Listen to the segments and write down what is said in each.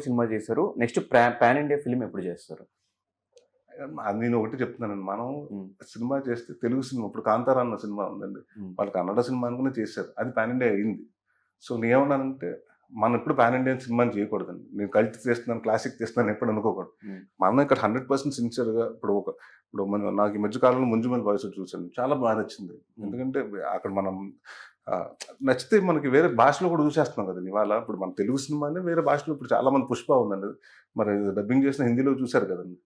సినిమాలో సినిమా చేశారు. Next pan India film ఎప్పుడు చేస్తారు? నేను ఒకటి చెప్తున్నానండి. మనం. సినిమా చేస్తే తెలుగు సినిమా ఇప్పుడు కాంతారా అన్న సినిమా ఉందండి. వాళ్ళు కన్నడ సినిమా అనుకుని చేశారు. అది పాన్ ఇండియా అయింది. సో నేనేమన్నానంటే మనం ఎప్పుడు పాన్ ఇండియన్ సినిమాని చేయకూడదండి. నేను కల్ట్ చేస్తున్నాను క్లాసిక్ చేస్తున్నాను ఎప్పుడు అనుకోకూడదు. మనం ఇక్కడ హండ్రెడ్ పర్సెంట్ సిన్సియర్గా ఇప్పుడు ఒక ఇప్పుడు మన నాకు ఈ మధ్య కాలంలో ముంజుమల్ వాయిస్ చూసాను చాలా బాగా నచ్చింది. ఎందుకంటే అక్కడ మనం నచ్చితే మనకి వేరే భాషలో కూడా చూసేస్తున్నాం కదా ఇవాళ. ఇప్పుడు మన తెలుగు సినిమానే వేరే భాషలో ఇప్పుడు చాలా మంది పుష్ప ఉందండి. మరి డబ్బింగ్ చేసిన హిందీలో చూశారు కదండి.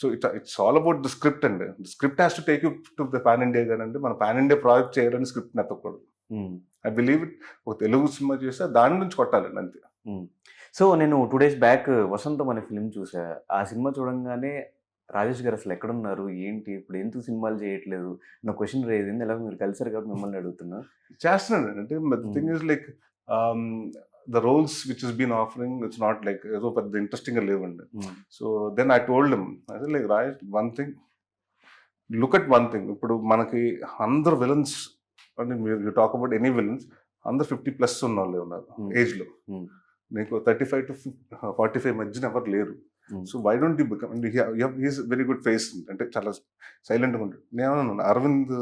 So it's it's all about the script అండి. Script has to take you to the pan India కానండి. మన పాన్ ఇండియా ప్రాజెక్ట్ చేయాలని స్క్రిప్ట్ నెత్తకూడదు. ఐ బిలీవ్ ఇట్ ఒక తెలుగు సినిమా చేస్తే దాని నుంచి కొట్టాలండి అంతే. సో నేను టూ డేస్ బ్యాక్ వసంతం అనే ఫిల్మ్ చూసా. ఆ సినిమా చూడంగానే రాజేష్ గారు అసలు ఎక్కడున్నారు? ఏంటి? ఇప్పుడు ఎందుకు సినిమాలు చేయట్లేదు? నా క్వశ్చన్ రేదింది ఎలా మీరు కలిసారు కాబట్టి మిమ్మల్ని అడుగుతున్నా. చేస్తున్నాడు అంటే thing is like the roles which is been offering it's not like ఏదో పెద్ద ఇంట్రెస్టింగ్గా లేవండి. సో దెన్ ఐ టోల్డ్ అదే like right one thing look at one thing ఇప్పుడు మనకి అందరు విలన్స్ అంటే మీరు టాక్ అబౌట్ ఎనీ విలన్స్ అందరు ఫిఫ్టీ ప్లస్ ఉన్న వాళ్ళు ఉన్నారు. ఏజ్లో. Hmm. నీకు thirty five to forty five మధ్యన ఎవరు లేరు. So why don't you become he's very good face అంటే చాలా సైలెంట్గా ఉంటాడు. నేను అరవింద్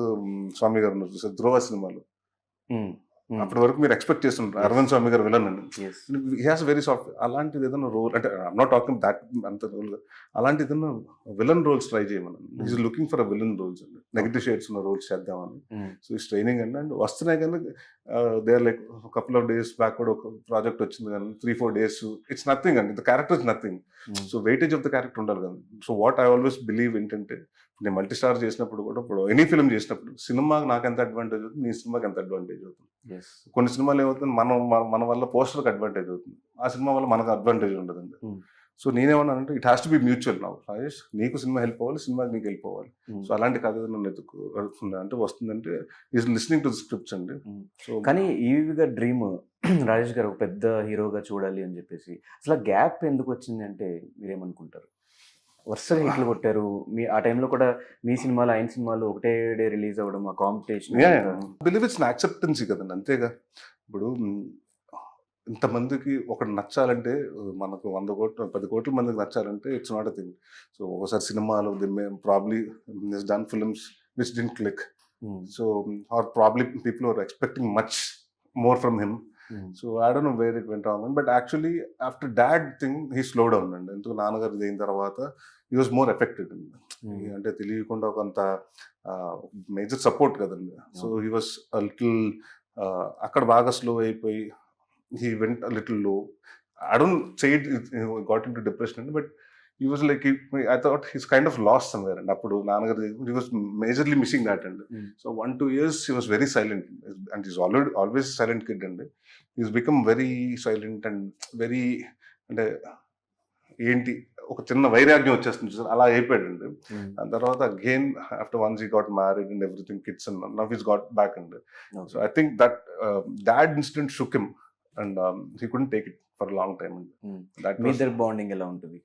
స్వామి గారు ఉన్నారు చూసారు ధ్రువ సినిమాలో. అప్పటి వరకు మీరు ఎక్స్పెక్ట్ Yes. అరవింద్ స్వామి గారు villain he has very soft అలాంటిది ఏదైనా రోల్ అంటే ఐమ్ నాట్ టాకింగ్ దాట్ అంత రోల్ అలాంటి ఏదైనా విలన్ రోల్స్ ట్రై చేయమని. Is looking for a villain roles అండి. నెగిటివ్ షేడ్స్ ఉన్న రోల్స్ చేద్దామని. సో ఈ ట్రైనింగ్ అండి. అండ్ వస్తున్నాయి కానీ they are like couple of days back కూడా ఒక ప్రాజెక్ట్ వచ్చింది కానీ three four days it's nothing అండి. The character is nothing so weightage of the character ఉండాలి కదా. So what I always believe ఏంటంటే నేను మల్టీ స్టార్ చేసినప్పుడు కూడా ఇప్పుడు ఎనీ ఫిల్మ్ చేసినప్పుడు సినిమాకి నాకు ఎంత అడ్వాంటేజ్ అవుతుంది నీ సినిమాకి ఎంత అడ్వాంటేజ్ అవుతుంది. కొన్ని సినిమాలు ఏమవుతుంది మనం మన- వల్ల పోస్టర్కి అడ్వాంటేజ్ అవుతుంది. ఆ సినిమా వల్ల మనకు అడ్వాంటేజ్ ఉండదండి. Hmm. సో నేనేమన్నానంటే it has to be mutual నా రాజేష్ నీకు సినిమా హెల్ప్ అవ్వాలి సినిమాకి నీకు హెల్ప్ అవ్వాలి. సో అలాంటి కథ నన్ను అడుగుతుంది అంటే వస్తుందంటే is listening to the scripts అండి. Hmm. సో కానీ ఈవి గారు డ్రీమ్ రాజేష్ గారు ఒక పెద్ద హీరోగా చూడాలి అని చెప్పేసి అసలు గ్యాప్ ఎందుకు వచ్చింది అంటే మీరేమనుకుంటారు? వరుసగా హిట్లు కొట్టారు. మీ ఆ టైంలో కూడా మీ సినిమాలు ఆయన సినిమాలు ఒకటే డే రిలీజ్ అవ్వడం ఆ కాంపిటీషన్ బిలీవ్ ఇట్స్ యాక్సెప్టెన్సీ కదండి అంతేగా. ఇప్పుడు ఇంతమందికి ఒకటి నచ్చాలంటే మనకు వంద కోట్ల పది కోట్ల మందికి నచ్చాలంటే it's not a thing so ఒకసారి సినిమాలు probably done films which didn't click so are probably people are expecting much more from him so I don't know where it went wrong but actually after dad thing he slow down అండి. ఎందుకు? నాన్నగారు అయిన తర్వాత ఈ was more affected అంటే తెలియకుండా కొంత major support కదండి. సో హీ వాస్ లిటిల్ అక్కడ బాగా స్లో అయిపోయి he went లిటిల్లో I don't side got into depression అండి but he was like I thought he's kind of lost somewhere అండి అప్పుడు నాన్నగారు he was majorly missing that అండి Hmm. So one two years he was very silent and he's already always silent kid అండి he's become very silent and very అంటే ఏంటి ఒక చిన్న వైరాగ్యం వచ్చేస్తుంది చూసారు? అలా అయిపోయాడండి దాని తర్వాత again after once he got married and everything kids and now he's got back and so I think that dad incident shook him and he couldn't take it for long time and that మీ ఇద్దరు bonding ఎలా ఉంటుంది?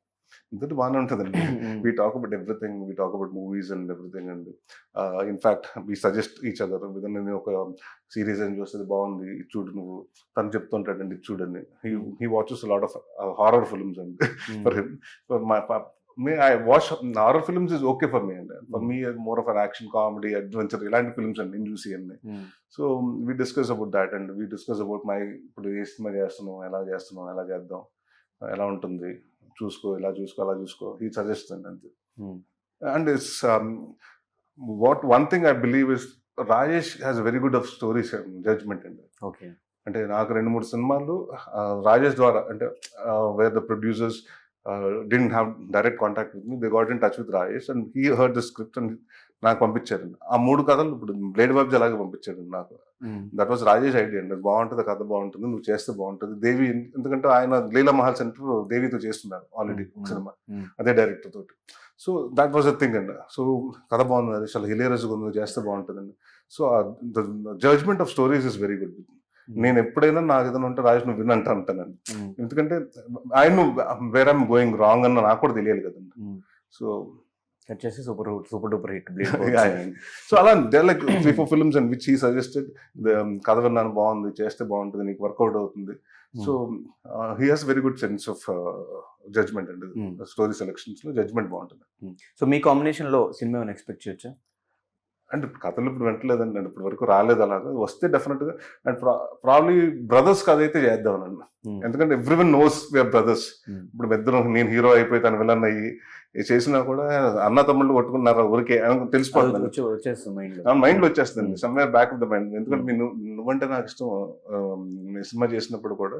ఇంతటి బాగానే ఉంటుందండి. about everything we talk about movies and everything and uh, in fact we suggest each other. Within నేను ఒక series ఏం చూస్తే బాగుంది ఇది చూడు నువ్వు. తను చెప్తుంటాడండి ఇది చూడండి he he watches lot of horror films అండి. For him for my may I watch horror films is okay for me అండి. For me more of an action comedy adventure ఇలాంటి ఫిల్మ్స్ అండి నేను చూసి అన్ని. So we discuss about that and we discuss about my ఇప్పుడు ఏ cinema చేస్తున్నాం ఎలా చేస్తున్నాం ఎలా చేద్దాం ఎలా ఉంటుంది. చూసుకో ఇలా చూసుకో అలా చూసుకో ఈ సజెస్ట్ అండి అంతే. And it's what one thing I believe is Rajesh has very good of stories judgement అండి ఓకే అంటే నాకు రెండు మూడు సినిమాలు రాజేష్ ద్వారా అంటే where the producers didn't have direct contact with me they got in touch with Rajesh and he heard the script and నాకు పంపించారండి ఆ మూడు కథలు ఇప్పుడు బ్లేడ్ బాబ్జీ అలాగే పంపించారండి నాకు. దట్ వాజ్ రాజేష్ ఐడియా అండి. బాగుంటుంది కథ బాగుంటుంది నువ్వు చేస్తే బాగుంటుంది. దేవి ఎందుకంటే ఆయన లీలా మహల్ సెంటర్ దేవితో చేస్తున్నారు ఆల్రెడీ సినిమా. అదే డైరెక్టర్ తోటి. So that was the thing అండి. సో కథ బాగుంది అది చాలా హిలేరియస్ ఉంది చేస్తే బాగుంటుందండి so the judgement of stories is very good నేను ఎప్పుడైనా నాకు ఏదైనా ఉంటే రాజేష్ నువ్వు విన్ అంటా అంటానండి ఎందుకంటే ఆయన వేర్ ఐమ్ గోయింగ్ రాంగ్ అన్న నాకు కూడా తెలియాలి కదండి. సో చేసి super super duper hit so అలా they like three four films and which he suggested కథ విన్నాను బాగుంది చేస్తే బాగుంటుంది నీకు వర్కౌట్ అవుతుంది. So he has very good sense of judgement అండి Hmm. స్టోరీ సెలక్షన్స్లో జడ్జ్మెంట్ బాగుంటుంది. సో మీ కాంబినేషన్లో సినిమా ఏమైనా ఎక్స్పెక్ట్ చేయొచ్చా? అంటే కథలు ఇప్పుడు వెంటలేదండి అండి ఇప్పటి వరకు రాలేదు అలాగా. వస్తే డెఫినెట్గా అండ్ ప్రాబ్లీ బ్రదర్స్ కథ అయితే చేద్దామనండి Hmm. ఎందుకంటే everyone knows we are brothers Hmm. ఇప్పుడు ఇద్దరు నేను హీరో అయిపోయి తను విలన్ అయ్యి చేసినా కూడా అన్న తమ్ముళ్ళు కొట్టుకున్నారు ఊరికే? తెలిసిపోతుంది మైండ్లో. వచ్చేస్తుంది. Hmm. Somewhere back of the mind ఎందుకంటే Hmm. నువ్వంటే నాకు ఇష్టం సినిమా చేసినప్పుడు కూడా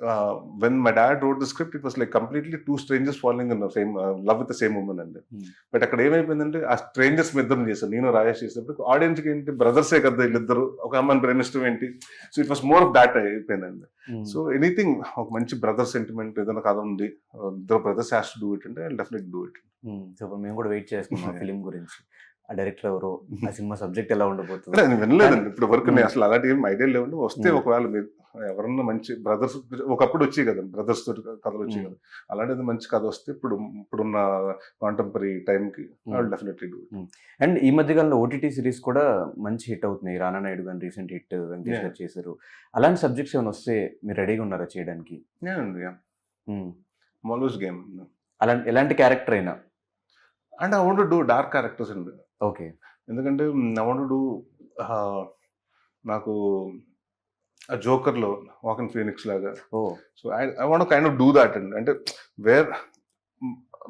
Hmm. When my dad wrote the script it was like completely two strangers following in same love with the same women అండి Hmm. బట్ అక్కడ ఏమైపోయిందంటే ఆ స్ట్రేంజర్స్ ఇద్దరు చేశాను నేను రాజేష్ చేసినప్పుడు ఆడియన్స్కి ఏంటి బ్రదర్సే కదా వీళ్ళిద్దరు ఒక అమ్మాయిని ప్రేమిష్టం ఏంటి so it was more of that అయిపోయిందండి Hmm. సో ఎనీథింగ్ ఒక మంచి బ్రదర్ సెంటిమెంట్ ఏదైనా కథ ఉంది ఇద్దరు brothers has to do it అంటే డెఫినెట్ డూ ఇట్ సో ఇప్పుడు మేము కూడా వెయిట్ చేస్తున్నాం ఫిలిం గురించి ఆ డైరెక్టర్ ఎవరో ఆ సినిమా సబ్జెక్ట్ ఎలా ఉండబోతుంది నేను వినలేదండి ఇప్పుడు వరకు నేను Hmm. అసలు అలాంటి ఏం ఐడియా లేవండి వస్తే Hmm. ఒకవేళ మీరు ఎవరన్నా మంచి బ్రదర్స్ ఒకప్పుడు వచ్చాయి కదండి బ్రదర్స్ తోటి కథలు వచ్చాయి. కదా. అలాంటిది మంచి కథ వస్తే ఇప్పుడు ఇప్పుడున్న కాంటెంపరీ టైంకి Hmm. డెఫినెట్లీ డూ అండ్ ఈ మధ్య కాలంలో ఓటీటీ సిరీస్ కూడా మంచి హిట్ అవుతున్నాయి. రానా నాయుడు గారు రీసెంట్ హిట్ వెంకటేష్. గారు చేశారు. అలాంటి సబ్జెక్ట్స్ ఏమైనా వస్తే మీరు రెడీగా ఉన్నారా చేయడానికి? గేమ్ అలాంటి ఎలాంటి క్యారెక్టర్ అయినా? And I want do dark characters అండి ఓకే ఎందుకంటే ఐ వాంట్ డూ నాకు ఆ జోకర్లో వాకన్ ఫీనిక్స్ లాగా. ఓ. So I I want kind of do that అండి అంటే where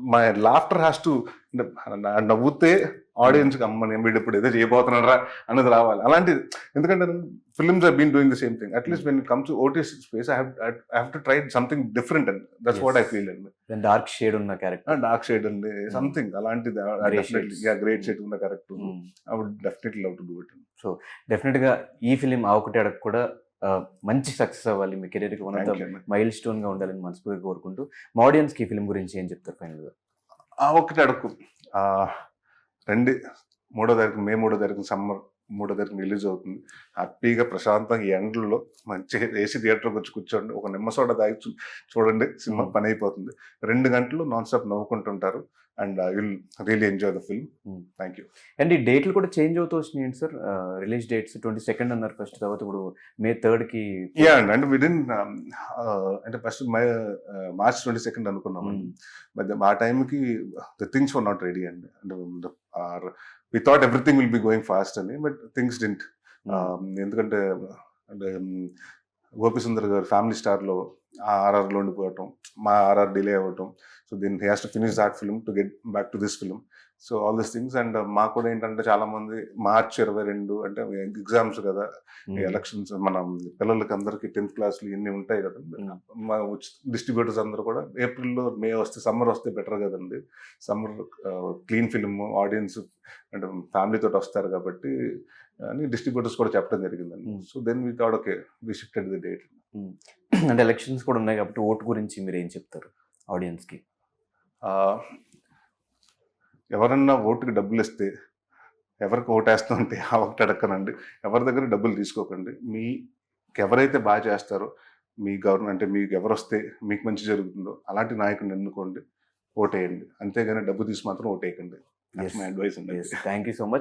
my laughter has to నవ్వుతే ఆడియన్స్కి అమ్మ నేను వీడు ఇప్పుడు ఏదో చేయబోతున్నారా అన్నది రావాలి. అలాంటిది ఎందుకంటే films are been doing the same thing at least when come to OTS space I have to try something different అండి దట్స్ వాట్ ఐ. ఫీల్ అండి డార్క్ షేడ్ ఉన్న క్యారెక్టర్ డార్క్ షేడ్ అండి సంథింగ్ అలాంటిది గ్రేట్ షేడ్ ఉన్న correct I would definitely love to do it డెఫినెట్గా ఈ film ఆ ఒకటి అడగ కూడా మంచి సక్సెస్ అవ్వాలి మీ కెరీర్కి వన్ ఆఫ్ ద మైల్ స్టోన్గా ఉండాలని మనస్ఫూర్తిగా కోరుకుంటూ మా ఆడియన్స్కి ఈ ఫిలిం గురించి ఏం చెప్తారు ఫైనల్గా? ఆ ఒక్కటి అడుగు. ఆ, రండి. మూడో తారీఖు మే మూడో తారీఖు సమ్మర్ మూడో తారీఖు రిలీజ్ అవుతుంది. హ్యాపీగా ప్రశాంతంగా ఈ ఎండల్లో మంచి ఏసీ థియేటర్కి వచ్చి కూర్చోండి. ఒక నిమ్మ సోడా తాగి చూడండి సినిమా. పని అయిపోతుంది. రెండు గంటలు non stop నవ్వుకుంటుంటారు. And will really enjoy the film. Thank you and ఈ డేట్లు కూడా చేంజ్ అవుతూ వచ్చినాయి sir release dates twenty second అన్నారు ఫస్ట్ తర్వాత ఇప్పుడు మే థర్డ్కి యా అండి అంటే విదిన్ అంటే first May March twenty second అనుకున్నాం. బట్ ఆ టైంకి the things were not ready అండి అంటే we thought everything will be going fast అని బట్ థింగ్స్ డింట్. ఎందుకంటే అంటే గోపి సుందర్ గారు ఫ్యామిలీ స్టార్లో ఆ ఆర్ఆర్లో ఉండిపోవటం మా ఆర్ఆర్ డిలే అవ్వటం. So Deen has to finish that film to get back to this film so all this things and మాకు కూడా ఏంటంటే చాలా మంది మార్చ్ ఇరవై రెండు అంటే ఎగ్జామ్స్ కదా. ఎలక్షన్స్ మన పిల్లలకి అందరికి టెన్త్ క్లాస్లు ఇన్ని ఉంటాయి కదా. మా డిస్ట్రిబ్యూటర్స్ అందరూ కూడా ఏప్రిల్లో మే వస్తే సమ్మర్ వస్తే బెటర్ కదండి. సమ్మర్ క్లీన్ ఫిల్మ్ ఆడియన్స్ అంటే ఫ్యామిలీ తోటి వస్తారు కాబట్టి అని డిస్ట్రిబ్యూటర్స్ కూడా చెప్పడం జరిగిందండి. So then we thought okay we shifted the date అంటే ఎలక్షన్స్ కూడా ఉన్నాయి కాబట్టి ఓటు గురించి మీరు ఏం చెప్తారు ఆడియన్స్కి ఎవరన్నా ఓటుకి డబ్బులు ఇస్తే ఎవరికి ఓటేస్తాం అంటే ఆ ఒకటి అడక్కనండి. ఎవరి దగ్గర డబ్బులు తీసుకోకండి. మీ ఎవరైతే బాగా చేస్తారో మీ గవర్నమెంట్ అంటే మీకు ఎవరు వస్తే మీకు మంచి జరుగుతుందో అలాంటి నాయకుడిని ఎన్నుకోండి ఓటేయండి. అంతేగాని డబ్బు తీసి మాత్రం ఓటేయకండి. అడ్వైస్ అండి. Thank you so much